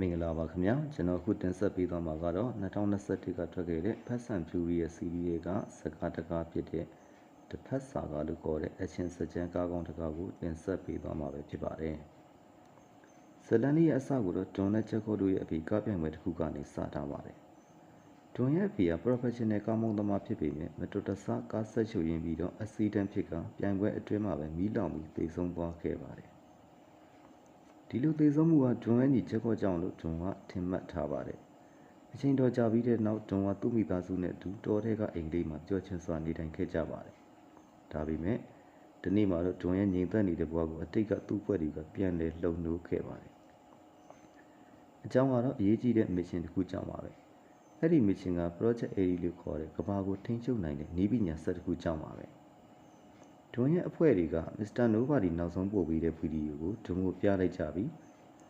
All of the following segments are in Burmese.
မင်္ဂလာပါခင်ဗျာကျွန်တော်အခုတင်ဆက်ပေးသွားမှာကတော့2021ကထွက်ခဲ့တဲ့ Fast and Furious series တွေကစကားတကားဖြစ်တဲ့တစ်ဖက်စာကားလို့ခေါ်တဲ့အချင်းစကြံကားကောင်းတကားကိုတင်ဆက်ပေးသွားမှာပဲဖြစ်ပါတယ်ဇလန်လေးရဲ့အစကိုတော့ဒွန်နဲ့ချက်ခေါ်တို့ရဲ့အဖေကားပြိုင်ပွဲတစ်ခုကနေစထားပါတယ်ဒွန်ရဲ့အဖေက professional ကားမောင်းသမားဖြစ်ပေမဲ့မတော်တဆကားဆက်ချူရင်းပြီးတော့ accident ဖြစ်ကပြိုင်ပွဲအတွင်းမှာပဲမီးလောင်ပြီးသေဆုံးသွားခဲ့ပါတယ် ဒီလိုသေဆုံးမှုကဂျွန်ရဲ့ညီချက်ခေါ်ကြောင့်လို့ဂျွန်ကထင်မှတ်ထားပါတယ်။အချိန်တော်ကြာပြီးတဲ့နောက်ဂျွန်ကသူ့မိသားစုနဲ့အတူတောထဲကအိမ်လေးမှာကြောချင်စွာနေထိုင်ခဲ့ကြပါတယ်။ဒါပေမဲ့ဒီနေ့မှာတော့ဂျွန်ရဲ့ညီသက်နေတဲ့ဘဝကိုအတိတ်ကသူ့ဘွဲ့တွေကပြန်လဲလှုံ့နိုးခဲ့ပါတယ်။အကြောင်းကတော့အရေးကြီးတဲ့ mission တစ်ခုကြောင့်ပါပဲ။အဲ့ဒီ mission က project A လို့ခေါ်တဲ့ကဘာကိုထိန်းချုပ်နိုင်တဲ့နည်းပညာစက်တစ်ခုကြောင့်ပါပဲ။ ဒွန်ရဲ့အဖွဲ့တွေကမစ္စတာနိုဘာဒီနောက်ဆုံးပို့ပေးတဲ့ဗီဒီယိုကိုဒွန်ကိုပြလိုက်ကြပြီး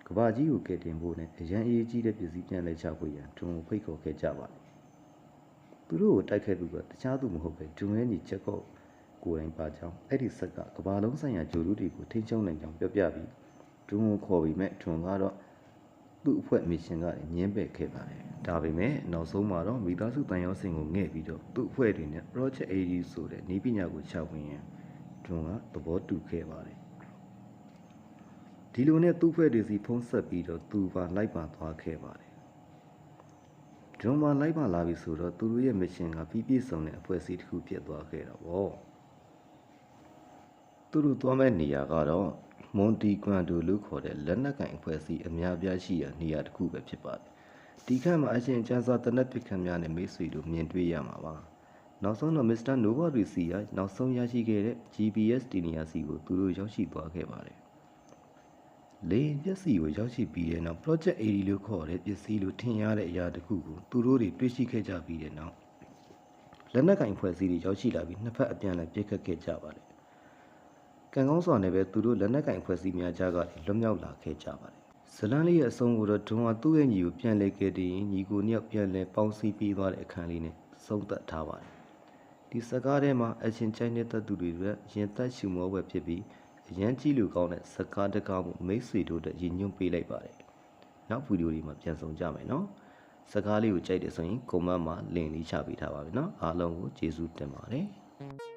ကဘာကြီးကိုကယ်တင်ဖို့နဲ့အရန်အရေးကြီးတဲ့ပစ္စည်းပြန်လဲချဖို့ရန်ဒွန်ကိုဖိတ်ခေါ်ခဲ့ကြပါတယ်။သူတို့ကိုတိုက်ခဲ့သူကတခြားသူမဟုတ်ပဲဒွန်ရဲ့ညီချက်ကော့ကိုယ်တိုင်ပါကြောင်းအဲ့ဒီဆက်ကကဘာလုံးဆိုင်ရာဂျိုလူတွေကိုထိန်းချုပ်နိုင်ကြောင်းပြောပြပြီးဒွန်ကိုခေါ်ပြီးမဲ့ဒွန်ကတော့သူ့အဖွဲ့မစ်ရှင်ကနေညင်းပယ်ခဲ့ပါတယ်။ဒါပေမဲ့နောက်ဆုံးမှာတော့မိသားစုတန်ရောစင်ကိုငဲ့ပြီးတော့သူ့အဖွဲ့တွေနဲ့ Project AD ဆိုတဲ့နည်းပညာကိုချဝင်ရန် ဂျွန်ကသဘောတူခဲ့ပါတယ်ဒီလိုနဲ့သူ့ဖွဲ့တွေစီဖုံးဆက်ပြီးတော့သူပါလိုက်ပါသွားခဲ့ပါတယ်ဂျွန်ပါလိုက်ပါလာပြီဆိုတော့သူတို့ရဲ့မစ်ရှင်ကပြီးပြည့်စုံတဲ့အဖွဲ့အစည်းတစ်ခုဖြစ်သွားခဲ့တာပေါ့သူတို့သွားမဲ့နေရာကတော့မွန်တီကွမ်ဒိုလို့ခေါ်တဲ့လက်နက်ကင်အဖွဲ့အစည်းအများပြားရှိရာနေရာတစ်ခုပဲဖြစ်ပါတယ်ဒီခန့်မှာအရှင်ကျန်းစာတနက်ပစ်ခတ်များနဲ့မိတ်ဆွေတို့မြင်တွေ့ရမှာပါ နောက်ဆုံးတော့မစ္စတာနိုဗာရီစီကနောက်ဆုံးရရှိခဲ့တဲ့ GPS တီနီယာစီကိုသူတို့ရောက်ရှိသွားခဲ့ပါတယ်။လေပစ္စည်းကိုရောက်ရှိပြီးတဲ့နောက် Project 80လို့ခေါ်တဲ့ပစ္စည်းလို့ထင်ရတဲ့အရာတစ်ခုကိုသူတို့တွေတွေ့ရှိခဲ့ကြပြီးတဲ့နောက်လက်နက်ကင်ဖွဲ့စည်းတွေရောက်ရှိလာပြီးနှစ်ဖက်အပြန်အလှန်ပြစ်ခတ်ခဲ့ကြပါတယ်။ကံကောင်းစွာနဲ့ပဲသူတို့လက်နက်ကင်ဖွဲ့စည်းများကြားကလွတ်မြောက်လာခဲ့ကြပါတယ်။ဇလန်လေးရဲ့အဆုံးကိုတော့ဒွန်ဟာသူ့ရဲ့ညီကိုပြန်လဲခဲ့တဲ့ညီကိုနှစ်ယောက်ပြန်လဲပေါင်းစည်းပြီးသွားတဲ့အခန်းလေးနဲ့ဆုံးသက်ထားပါတယ်။ ဒီစကားထဲမှာအချင်းချိုင်းနေတဲ့သူတွေရဲ့ရင်သက်ရှူမောပဲဖြစ်ပြီးအရန်ကြီးလူကောင်းတဲ့စကားတကားမှုမိတ်ဆွေတို့တဲ့ရင်ညွှန်းပေးလိုက်ပါတယ်။နောက်ဗီဒီယိုဒီမှာပြန်ဆောင်ကြမယ်နော်။စကားလေးကိုကြိုက်တယ်ဆိုရင်ကွန်မန့်မှာလင်လေးချပေးထားပါမယ်နော်။အားလုံးကိုကျေးဇူးတင်ပါတယ်။